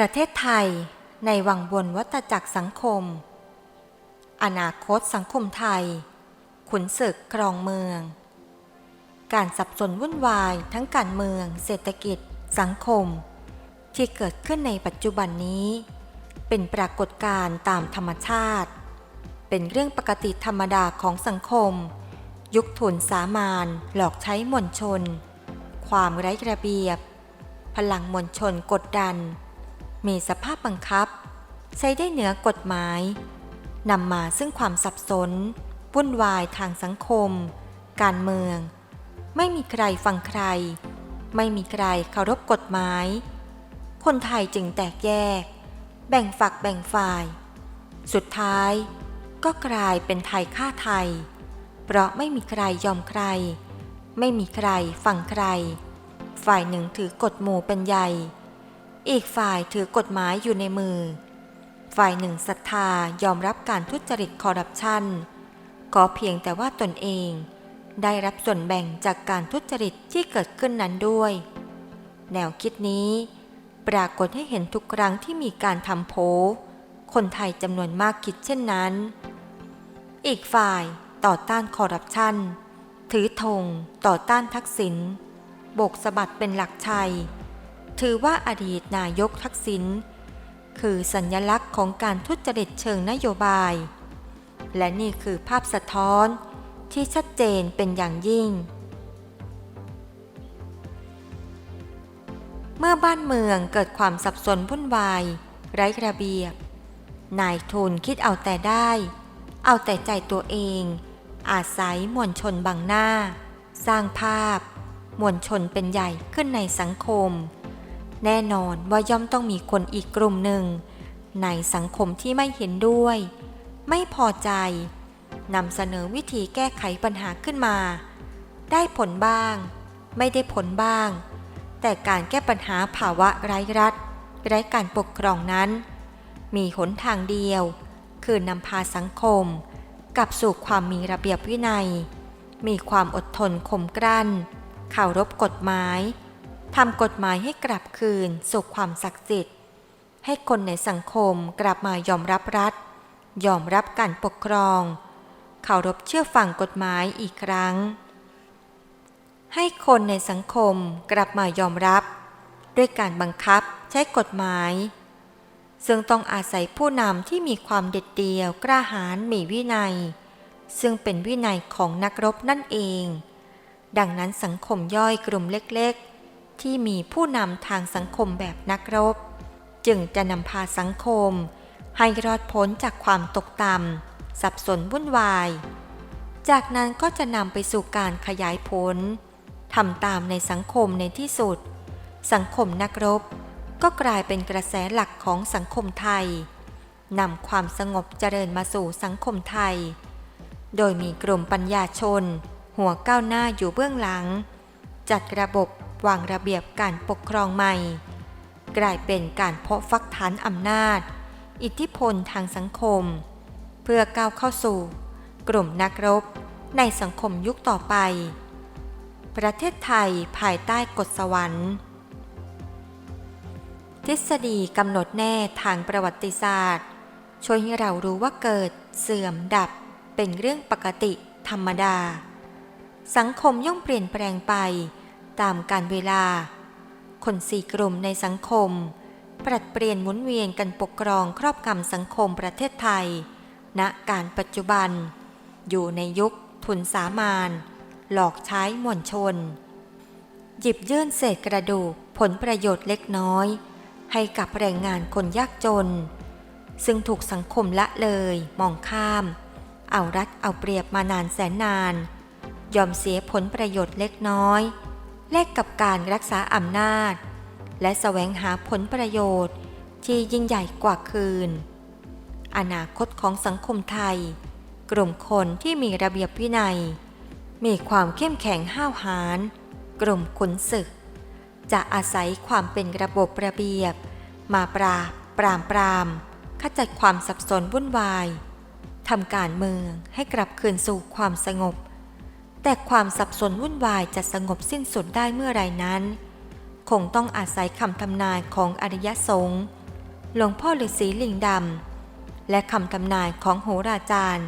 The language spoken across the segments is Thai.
ประเทศไทยในวังวนวัตจักรสังคม อนาคตสังคมไทย ขุนศึกครองเมือง การสับสนวุ่นวายทั้งการเมือง เศรษฐกิจ สังคม ที่เกิดขึ้นในปัจจุบันนี้ เป็นปรากฏการณ์ตามธรรมชาติ เป็นเรื่องปกติธรรมดาของสังคม ยุคทุนสามานหลอกใช้มวลชน ความไร้ระเบียบ พลังมวลชนกดดัน มีสภาพบังคับ ใช้ได้เหนือกฎหมายนำมาซึ่งความสับสน วุ่นวายทางสังคม การเมือง ไม่มีใครฟังใคร ไม่มีใครเคารพกฎหมาย คนไทยจึงแตกแยก แบ่งฝักแบ่งฝ่าย สุดท้าย ก็กลายเป็นไทยฆ่าไทย เพราะไม่มีใครยอมใคร ไม่มีใครฟังใคร ฝ่ายหนึ่งถือกฎหมู่เป็นใหญ่ อีกฝ่ายถือกฎหมายอยู่ในมือ ฝ่ายหนึ่งศรัทธายอมรับการทุจริตคอร์รัปชันก็เพียงแต่ว่าตนเอง ได้รับส่วนแบ่งจากการทุจริตที่เกิดขึ้นนั้นด้วย แนวคิดนี้ ปรากฏให้เห็นทุกครั้งที่มีการทำโพลคนไทยจำนวนมากคิดเช่นนั้น อีกฝ่ายต่อต้านคอร์รัปชันถือธงต่อต้านทักษิณโบกสะบัดเป็นหลักชัย ถือว่าอดีตนายกทักษิณคือสัญลักษณ์ของการทุจริตเชิงนโยบาย และนี่คือภาพสะท้อนที่ชัดเจนเป็นอย่างยิ่ง เมื่อบ้านเมืองเกิดความสับสนวุ่นวาย ไร้ระเบียบ นายทุนคิดเอาแต่ได้ เอาแต่ใจตัวเอง อาศัยมวลชนบังหน้า สร้างภาพ มวลชนเป็นใหญ่ขึ้นในสังคม แน่นอนว่าย่อมต้องมีคนอีกกลุ่มหนึ่ง ในสังคมที่ไม่เห็นด้วย ไม่พอใจนำเสนอวิธีแก้ไขปัญหาขึ้นมา ได้ผลบ้าง ไม่ได้ผลบ้าง แต่การแก้ปัญหาภาวะไร้รัฐ ไร้การปกครองนั้น มีหนทางเดียว คือนำพาสังคมกลับสู่ความมีระเบียบวินัย มีความอดทนข่มกลั้นเคารพกฎหมาย ทำกฎหมายให้กลับคืนสู่ความศักดิ์สิทธิ์ ให้คนในสังคมกลับมายอมรับรัฐ ยอมรับการปกครองเคารพเชื่อฟังกฎหมายอีกครั้ง ให้คนในสังคมกลับมายอมรับ ด้วยการบังคับใช้กฎหมาย ซึ่งต้องอาศัยผู้นำที่มีความเด็ดเดี่ยวกล้าหาญมีวินัย ซึ่งเป็นวินัยของนักรบนั่นเอง ดังนั้นสังคมย่อยกลุ่มเล็กๆ ที่มีผู้นำทางสังคมแบบนักรบ จึงจะนำพาสังคม ให้รอดพ้นจากความตกต่ำสับสนวุ่นวาย จากนั้นก็จะนำไปสู่การขยายผลทำตามในสังคมในที่สุด สังคมนักรบ ก็กลายเป็นกระแสหลักของสังคมไทยนำความสงบเจริญมาสู่สังคมไทย โดยมีกลุ่มปัญญาชน หัวก้าวหน้าอยู่เบื้องหลัง จัดระบบ วางระเบียบการปกครองใหม่ กลายเป็นการเพาะฟักฐานอำนาจ อิทธิพลทางสังคม เพื่อก้าวเข้าสู่ กลุ่มนักรบในสังคมยุคต่อไป ประเทศไทยภายใต้กฎสวรรค์ทฤษฎีกำหนดแน่ทางประวัติศาสตร์ ช่วยให้เรารู้ว่าเกิดเสื่อมดับเป็นเรื่องปกติธรรมดา สังคมย่อมเปลี่ยนแปลงไป ตามการเวลา คนสี่กลุ่มในสังคม ปรับเปลี่ยนหมุนเวียนกันปกครองครอบงำสังคมประเทศไทย ณการปัจจุบัน อยู่ในยุคทุนสามาน หลอกใช้มวลชน หยิบยื่นเศษกระดูกผลประโยชน์เล็กน้อย ให้กับแรงงานคนยากจน ซึ่งถูกสังคมละเลยมองข้าม เอารัดเอาเปรียบมานานแสนนาน ยอมเสียผลประโยชน์เล็กน้อย แลกกับการรักษาอำนาจ และแสวงหาผลประโยชน์ ที่ยิ่งใหญ่กว่าคืน อนาคตของสังคมไทย กลุ่มคนที่มีระเบียบวินัย มีความเข้มแข็งห้าวหาญกลุ่มขุนศึก จะอาศัยความเป็นระบบระเบียบ มาปราบปรามปรามขจัดความสับสนวุ่นวายทำการเมืองให้กลับคืนสู่ความสงบ แต่ความสับสนวุ่นวายจะสงบสิ้นสุดได้เมื่อไรนั้น คงต้องอาศัยคำทำนายของอริยสงฆ์หลวงพ่อฤาษีลิงดำและคำทำนายของโหราจารย์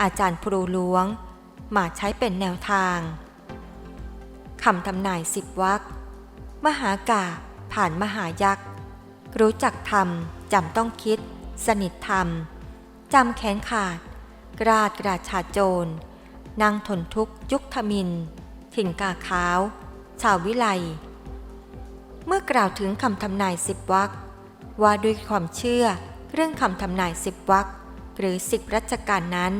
อาจารย์พรูหลวง มาใช้เป็นแนวทางคำทำนายสิบวักมหากาผ่านมหายักษ์รู้จักธรรมจำต้องคิด สนิทธรรมจำแขนขาดกราดกราชาโจร นั่งทนทุกข์ยุคทมิน ถิ่นกาขาว ชาววิไล เมื่อกล่าวถึงคำทำนายสิบวักว่าด้วยความเชื่อเรื่องคำทำนายสิบวักหรือสิบรัชกาลนั้น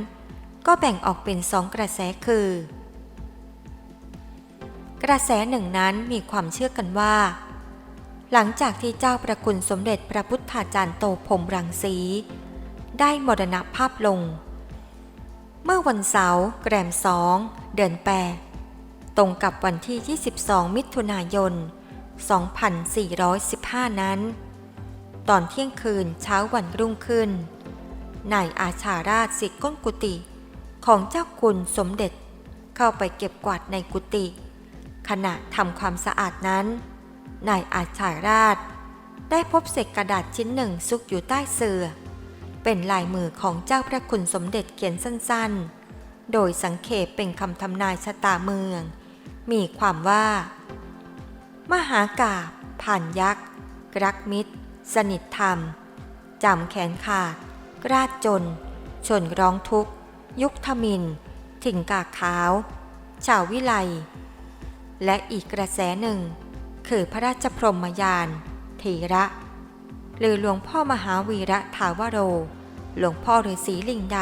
ก็แบ่งออกเป็นสองกระแสคือ กระแสหนึ่งนั้นมีความเชื่อกันว่า หลังจากที่เจ้าประคุณสมเด็จพระพุทธาจารย์โตพรมรังสี ได้มรณภาพลง เมื่อวันเสาร์แกรมสองเดือนแปดตรงกับวันที่ 22 มิถุนายน 2415 นั้น ตอนเที่ยงคืนเช้าวันรุ่งขึ้นนายอาชาราชสิทธิก้นกุฏิของเจ้าคุณสมเด็จเข้าไปเก็บกวาดในกุฏิขณะทำความสะอาดนั้นนายอาชาราชได้พบเศษกระดาษชิ้นหนึ่งซุกอยู่ใต้เสื่อ เป็นลายมือของเจ้าพระคุณสมเด็จเขียนสั้นๆ โดยสังเขปเป็นคำทำนายชะตาเมือง มีความว่า มหากาบผ่านยักษ์ รักมิตร สนิทธรรม จำแขนขาด กราดจน ชนร้องทุกข์ ยุคทมิน ถิ่งกาขาว ชาววิไล และอีกกระแสหนึ่ง คือพระราชพรหมยานเถระ หรือหลวงพ่อมหาวีระถาวโร หลวงพ่อฤาษีลิงด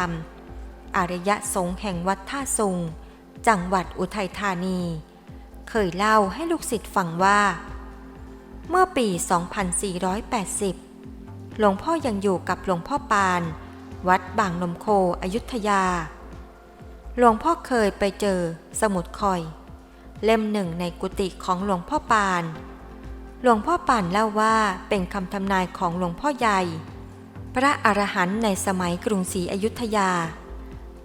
ำอารยะสงฆ์แห่งวัดท่าสุง จังหวัดอุทัยธานี เคยเล่าให้ลูกศิษย์ฟังว่า เมื่อปี 2480 หลวงพ่อยังอยู่กับหลวงพ่อปาน วัดบางนมโคอยุธยา หลวงพ่อเคยไปเจอสมุดคอย เล่มหนึ่งในกุฏิของหลวงพ่อปาน หลวงพ่อปานเล่าว่าเป็นคำทำนายของหลวงพ่อใหญ่ พระอรหันต์ในสมัยกรุงศรีอยุธยา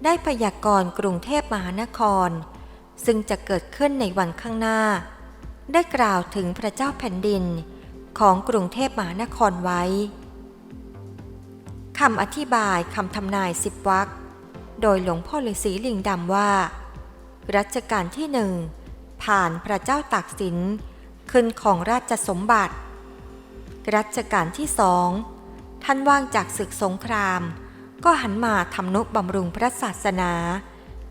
ได้พยากรณ์กรุงเทพมหานคร ซึ่งจะเกิดขึ้นในวันข้างหน้า ได้กล่าวถึงพระเจ้าแผ่นดินของกรุงเทพมหานครไว้คำอธิบายคำทำนายสิบวักโดยหลวงพ่อฤาษีลิงดำว่า รัชกาลที่หนึ่งผ่านพระเจ้าตากสิน ขึ้นของราชสมบัติ รัชกาลที่สองท่านว่างจากศึกสงคราม ก็หันมาทำนุบำรุงพระศาสนา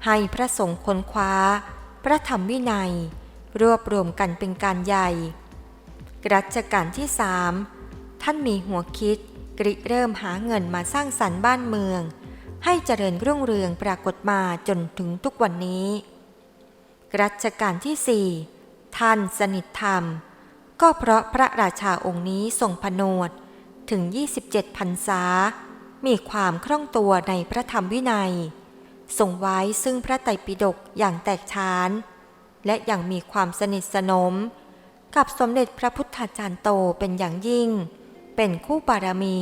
ให้พระสงฆ์ค้นคว้า พระธรรมวินัย รวบรวมกันเป็นการใหญ่ รัชกาลที่สามท่านมีหัวคิดกริเริ่มหาเงินมาสร้างสรรค์บ้านเมือง ให้เจริญรุ่งเรืองปรากฏมาจนถึงทุกวันนี้ รัชกาลที่สี่ ท่านสนิทธรรม ก็เพราะพระราชาองค์นี้ทรงผนวดถึง 27พรรษา มีความคล่องตัวในพระธรรมวินัย ทรงไว้ซึ่งพระไตรปิฎกอย่างแตกฉาน และยังมีความสนิทสนม กับสมเด็จพระพุทธาจารย์โตเป็นอย่างยิ่ง เป็นคู่บารมี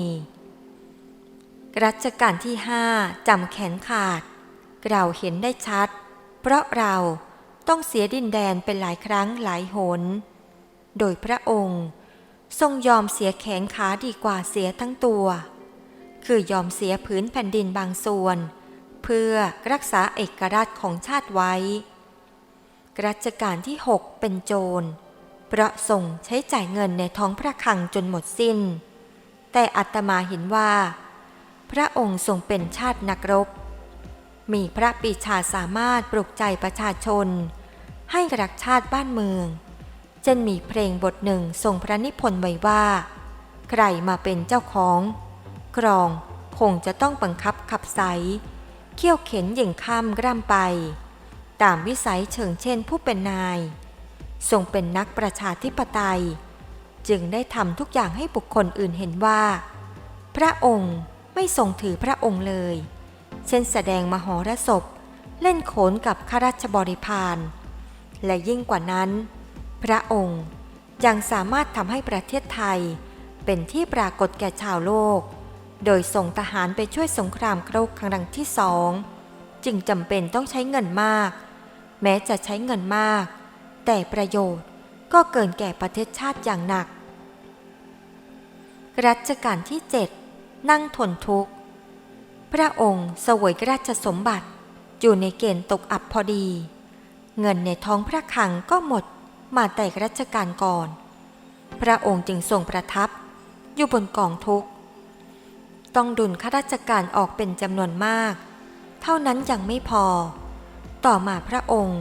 รัชกาลที่ห้าจำแขนขาด เราเห็นได้ชัด เพราะเรา ต้องเสียดินแดนเป็นหลายครั้งหลายหน โดยพระองค์ ทรงยอมเสียแขนขาดีกว่าเสียทั้งตัว คือยอมเสียพื้นแผ่นดินบางส่วน เพื่อรักษาเอกราชของชาติไว้รัชกาลที่หกเป็นโจร เพราะทรงใช้จ่ายเงินในท้องพระคลังจนหมดสิ้น แต่อัตมาเห็นว่า พระองค์ทรงเป็นชาตินักรบ มีพระปีชาสามารถปลุกใจประชาชน ให้รักชาติบ้านเมืองเจนมีเพลงบทหนึ่งทรงพระนิพนธ์ไว้ว่า ใครมาเป็นเจ้าของครองคงจะต้องบังคับขับใสเขี่ยวเข็นยิ่งข้ามกร่ำไป ตามวิสัยเชิงเช่นผู้เป็นนาย ทรงเป็นนักประชาธิปไตย จึงได้ทำทุกอย่างให้บุคคลอื่นเห็นว่า พระองค์ไม่ทรงถือพระองค์เลย เช่นแสดงมหรสพ เล่นโขนกับข้าราชบริพาร และยิ่งกว่านั้น พระองค์ยังสามารถทำให้ประเทศไทย เป็นที่ปรากฏแก่ชาวโลก โดยส่งทหารไปช่วยสงครามโครกครั้งที่สองจึงจำเป็นต้องใช้เงินมาก แม้จะใช้เงินมาก แต่ประโยชน์ก็เกินแก่ประเทศชาติอย่างหนัก รัชกาลที่เจ็ดนั่งทนทุกข์ พระองค์เสวยราชสมบัติอยู่ในเกณฑ์ตกอับพอดี เงินในท้องพระคลังก็หมดมาแต่รัชกาลก่อน พระองค์จึงทรงประทับ อยู่บนกองทุกต้องดุลข้าราชการออกเป็นจำนวนมาก เท่านั้นยังไม่พอ ต่อมาพระองค์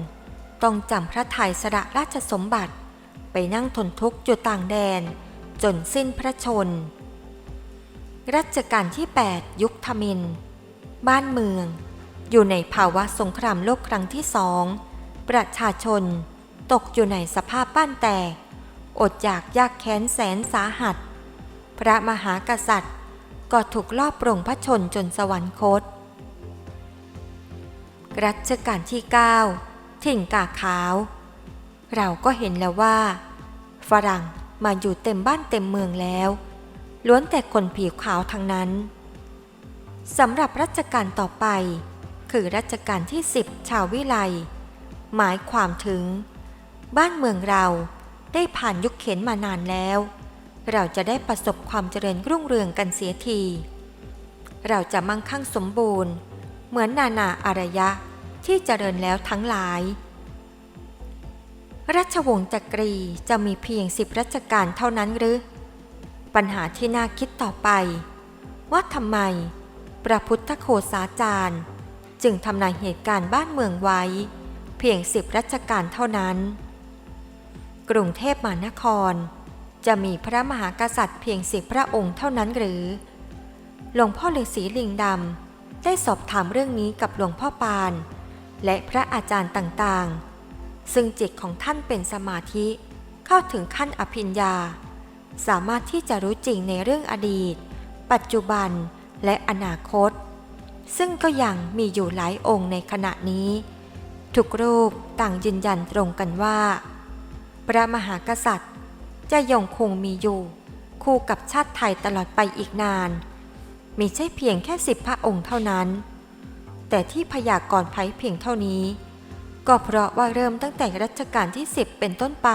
ต้องจำพระทัยสละราชสมบัติไปนั่งทนทุกข์อยู่ต่างแดน จนสิ้นพระชน รัชกาลที่ 8 ยุคธมิน บ้านเมือง อยู่ในภาวะสงครามโลกครั้งที่สอง ประชาชน ตกอยู่ในสภาพบ้านแตก อดอยากยากแค้นแสนสาหัส พระมหากษัตริย์ ก็ถูกลอบปรงพระชนจนสวรรคต รัชกาลที่ 9 ถิ่งกาขาว เราก็เห็นแล้วว่า ฝรั่งมาอยู่เต็มบ้านเต็มเมืองแล้ว ล้วนแต่คนผิวขาวทั้งนั้นสำหรับรัชกาลต่อไป คือรัชกาลที่ 10 ชาววิไล หมายความถึง บ้านเมืองเราได้ผ่านยุคเข็นมานานแล้ว เราจะได้ประสบความเจริญรุ่งเรืองกันเสียที เราจะมั่งคั่งสมบูรณ์ เหมือนนานาอารยะที่เจริญแล้วทั้งหลายรัชวงศ์จักรีจะมีเพียงสิบรัชกาลเท่านั้นหรือ ปัญหาที่น่าคิดต่อไป ว่าทำไมพระพุทธโคสาจารย์ จึงทำนายเหตุการณ์บ้านเมืองไว้ เพียงสิบรัชกาลเท่านั้น กรุงเทพมหานคร จะมีพระมหากษัตริย์เพียงสิบพระองค์เท่านั้นหรือ หลวงพ่อฤาษีลิงดำได้สอบถามเรื่องนี้กับหลวงพ่อปาน และพระอาจารย์ต่างๆ ซึ่งจิตของท่านเป็นสมาธิเข้าถึงขั้นอภิญญา สามารถที่จะรู้จริงในเรื่องอดีต ปัจจุบันและอนาคต ซึ่งก็ยังมีอยู่หลายองค์ในขณะนี้ ทุกรูปต่างยืนยันตรงกันว่า พระมหากษัตริย์ จะยังคงมีอยู่ คู่กับชาติไทยตลอดไปอีกนานมีใช่เพียงแค่สิบพระองค์เท่านั้น แต่ที่พยากรณ์ไพ่เพียงเท่านี้ ก็เพราะว่าเริ่มตั้งแต่รัชกาลที่สิบเป็นต้นไป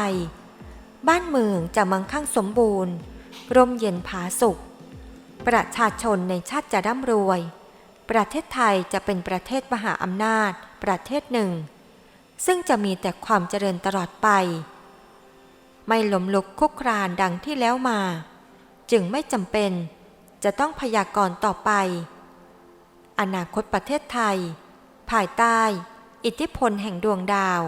บ้านเมืองจะมั่งคั่งสมบูรณ์ ร่มเย็นผาสุข ประชาชนในชาติจะร่ำรวย ประเทศไทยจะเป็นประเทศมหาอำนาจ ประเทศหนึ่ง ซึ่งจะมีแต่ความเจริญตลอดไป ไม่หลมลุกคุกครานดังที่แล้วมา จึงไม่จำเป็นจะต้องพยากรณ์ต่อไป อนาคตประเทศไทย ภายใต้ อิทธิพลแห่งดวงดาว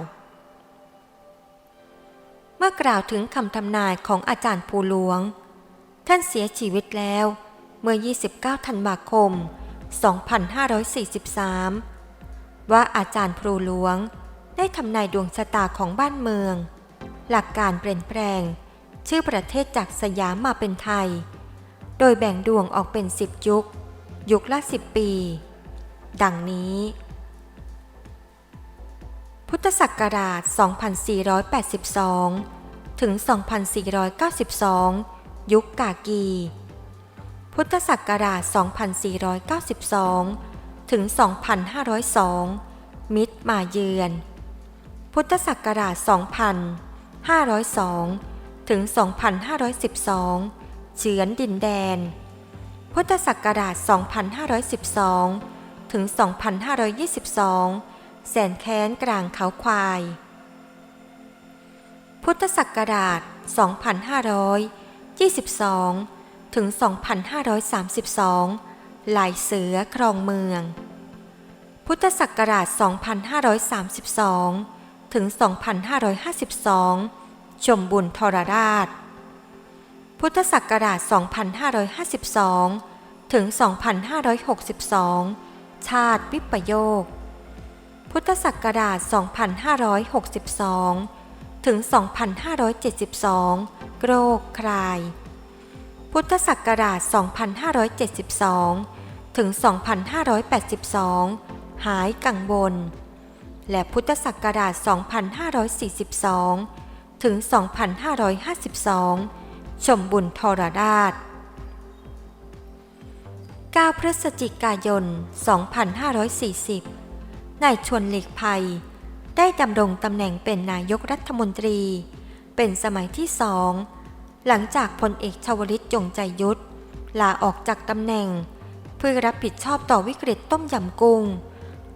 เมื่อกล่าวถึงคำทำนายของอาจารย์ภูหลวง ท่านเสียชีวิตแล้วเมื่อ 29 ธันวาคม 2543 ว่าอาจารย์ภูหลวงได้ทำนายดวงชะตาของบ้านเมือง หลักการเปลี่ยนแปลง ชื่อประเทศจากสยามมาเป็นไทย โดยแบ่งดวงออกเป็น 10 ยุค ยุคละ 10 ปี ดังนี้ พุทธศักราช 2482 ถึง 2492 ยุคกากี พุทธศักราช 2492 ถึง 2502 มิตรมาเยือน พุทธศักราช 2502 ถึง 2512 เฉือนดินแดน พุทธศักราช 2512 ถึง 2522 แสนแค้นกลางเขาควาย พุทธศักราช 2522 ถึง 2532 หลายเสือครองเมือง พุทธศักราช 2532 ถึง 2552 ชมบุญทรราช พุทธศักราช 2552 ถึง 2562 ชาติวิปโยค พุทธศักราช 2562 ถึง 2572 โรคคลาย พุทธศักราช 2572 ถึง 2582 หายกังวล และพุทธศักราช 2542 ถึง 2552 ชมบุญทรราช9พฤศจิกายน 2540 นายชวนหลีกภัย ได้ดำรงตำแหน่งเป็นนายกรัฐมนตรี เป็นสมัยที่สอง หลังจากพลเอกชวลิตยงใจยุทธลาออกจากตำแหน่ง เพื่อรับผิดชอบต่อวิกฤตต้มยำกุ้ง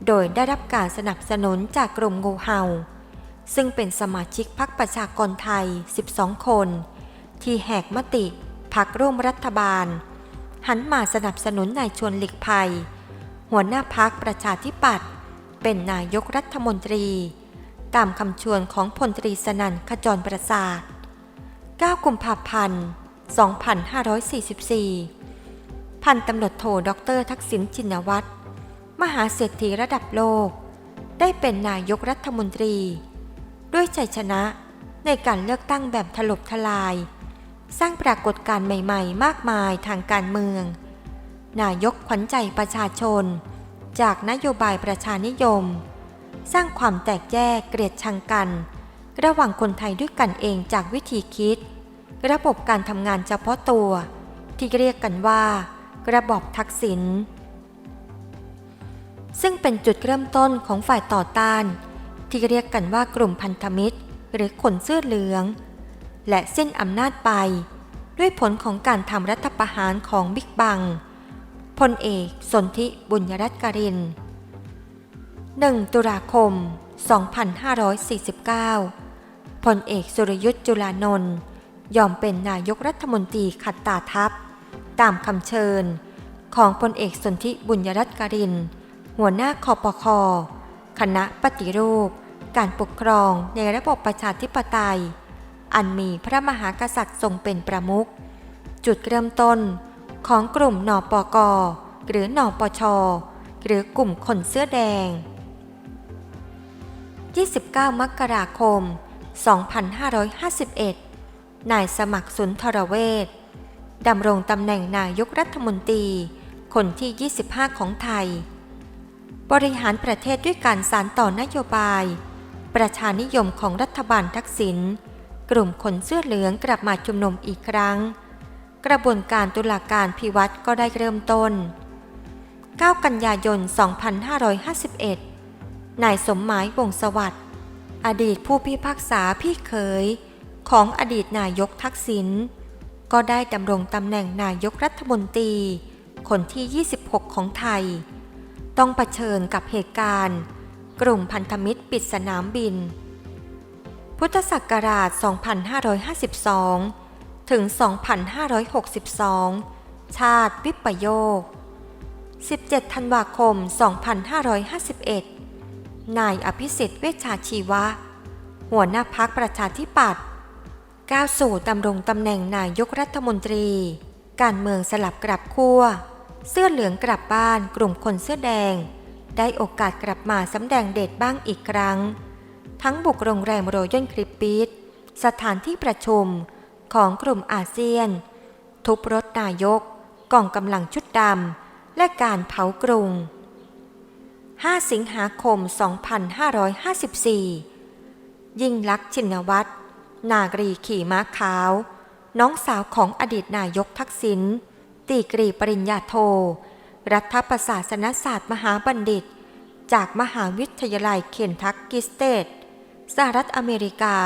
โดยได้รับการสนับสนุนจากกรมงูเห่า ซึ่งเป็นสมาชิกพรรคประชากรไทย 12 คน ที่แหกมติพักร่วมรัฐบาล หันมาสนับสนุนนายชวนหลีกภัย หัวหน้าพักประชาธิปัตย์ เป็นนายกรัฐมนตรี ตามคำชวนของพลตรีสนั่นขจรประสาท 9 กุมภาพันธ์ 2544 พันตำรวจโทดรทักษิณชินวัตร มหาเศรษฐีระดับโลก ได้เป็นนายกรัฐมนตรี ด้วยชัยชนะในการเลือกตั้งแบบถล่มทลาย สร้างปรากฏการณ์ใหม่ ๆ มากมายทางการเมือง นายกขวัญใจประชาชน จากนโยบายประชานิยม สร้างความแตกแยกเกลียดชังกัน ระหว่างคนไทยด้วยกันเองจากวิธีคิด ระบบการทำงานเฉพาะตัว ที่เรียกกันว่า ระบอบทักษิณซึ่งเป็นจุดเริ่มต้นของฝ่ายต่อต้าน ที่เรียกกันว่ากลุ่มพันธมิตร หรือขนเสื้อเหลือง และเส้นอำนาจไป ด้วยผลของการทำรัฐประหารของบิ๊กบัง พลเอกสนธิบุญยรัตน์การิน 1 ตุลาคม 2549 พลเอกสุรยุทธ์จุลานนท์ยอมเป็นนายกรัฐมนตรีขัดตาทัพ ตามคำเชิญ ของพลเอกสนธิบุญยรัตน์การิน หัวหน้าคอปคอคณะปฏิรูป การปกครองในระบบประชาธิปไตย อันมีพระมหากษัตริย์ทรงเป็นประมุข จุดเริ่มต้น ของกลุ่มนปกหรือนปช หรือกลุ่มคนเสื้อแดง 29 มกราคม 2551 นายสมัครสุนทรเวชดำรงตำแหน่งนายกรัฐมนตรี คนที่ 25 ของไทย บริหารประเทศด้วยการสานต่อนโยบาย ประชานิยมของรัฐบาลทักษิณ กลุ่มคนเสื้อเหลืองกลับมาชุมนุมอีกครั้ง กระบวนการตุลาการพิวัตรก็ได้เริ่มต้น 9 กันยายน 2551 นายสมหมายวงศสวัสดิ์อดีตผู้พิพากษาพี่เขยของอดีตนายกทักษิณก็ได้ดำรงตำแหน่งนายกรัฐมนตรี คนที่ 26 ของไทย ต้องเผชิญกับเหตุการณ์ กลุ่มพันธมิตรปิดสนามบิน พุทธศักราช 2552 ถึง 2562 ชาติวิปโยค 17 ธันวาคม 2551 นายอภิสิทธิ์เวชชาชีวะ หัวหน้าพักประชาธิปัตย์ก้าวสู่ดำรงตำแหน่งนายกรัฐมนตรี การเมืองสลับกลับขั้ว เสื้อเหลืองกลับบ้านกลุ่มคนเสื้อแดง ได้โอกาสกลับมาสำแดงเดชบ้างอีกครั้ง ทั้งบุกโรงแรมโรยัลคลิปปิดสถานที่ประชุม ของกลุ่มอาเซียน ทุบรถนายก กองกำลังชุดดำ และการเผากรุง 5 สิงหาคม 2554 ยิ่งลักษณ์ชินวัตร นากรีขี่ม้าขาว น้องสาวของอดีตนายกทักษิณ ตีกรีปริญญาโท รัฐประศาสนศาสตร์มหาบัณฑิต จากมหาวิทยาลัยเคนทักกิสเตทสหรัฐอเมริกา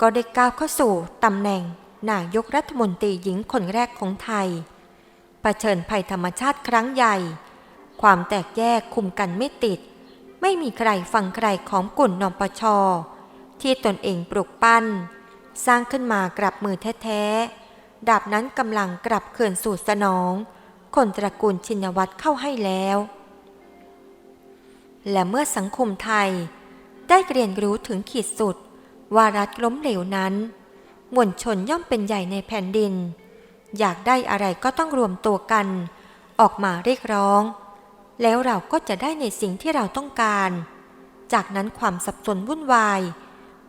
ก็ได้ก้าวเข้าสู่ตำแหน่งนายกรัฐมนตรีหญิงคนแรกของไทยเผชิญภัยธรรมชาติครั้งใหญ่ ความแตกแยกคุมกันไม่ติด ไม่มีใครฟังใครของกลุ่มนปช ที่ตนเองปลุกปั้น สร้างขึ้นมากลับมือแท้ๆ ดาบนั้นกำลังกลับเขื่อนสู่สนอง คนตระกูลชินวัตรเข้าให้แล้ว และเมื่อสังคมไทยได้เรียนรู้ถึงขีดสุด ว่ารัฐล้มเหลวนั้น มวลชนย่อมเป็นใหญ่ในแผ่นดิน อยากได้อะไรก็ต้องรวมตัวกัน ออกมาเรียกร้อง แล้วเราก็จะได้ในสิ่งที่เราต้องการ จากนั้นความสับสนวุ่นวาย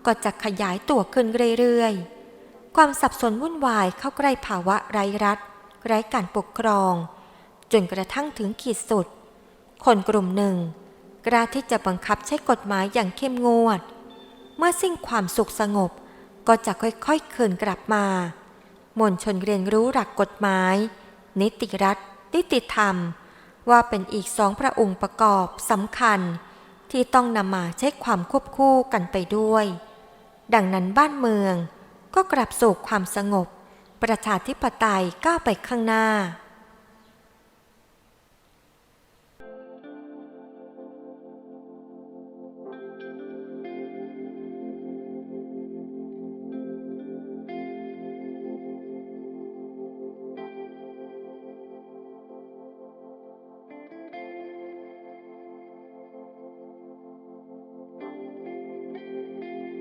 ก็จะขยายตัวขึ้นเรื่อยๆ ความสับสนวุ่นวายเข้าใกล้ภาวะไร้รัฐ ไร้การปกครอง จนกระทั่งถึงขีดสุด คนกลุ่มหนึ่งกล้าที่จะบังคับใช้กฎหมายอย่างเข้มงวด เมื่อสิ้นความสุขสงบ ก็จะค่อยๆคืนกลับมา มวลชนเรียนรู้หลักกฎหมาย นิติรัฐ นิติธรรม ว่าเป็นอีกสองพระองค์ประกอบสำคัญ ที่ต้องนำมาใช้ความควบคู่กันไปด้วย ดังนั้นบ้านเมืองก็กลับสู่ความสงบ ประชาธิปไตยก้าวไปข้างหน้า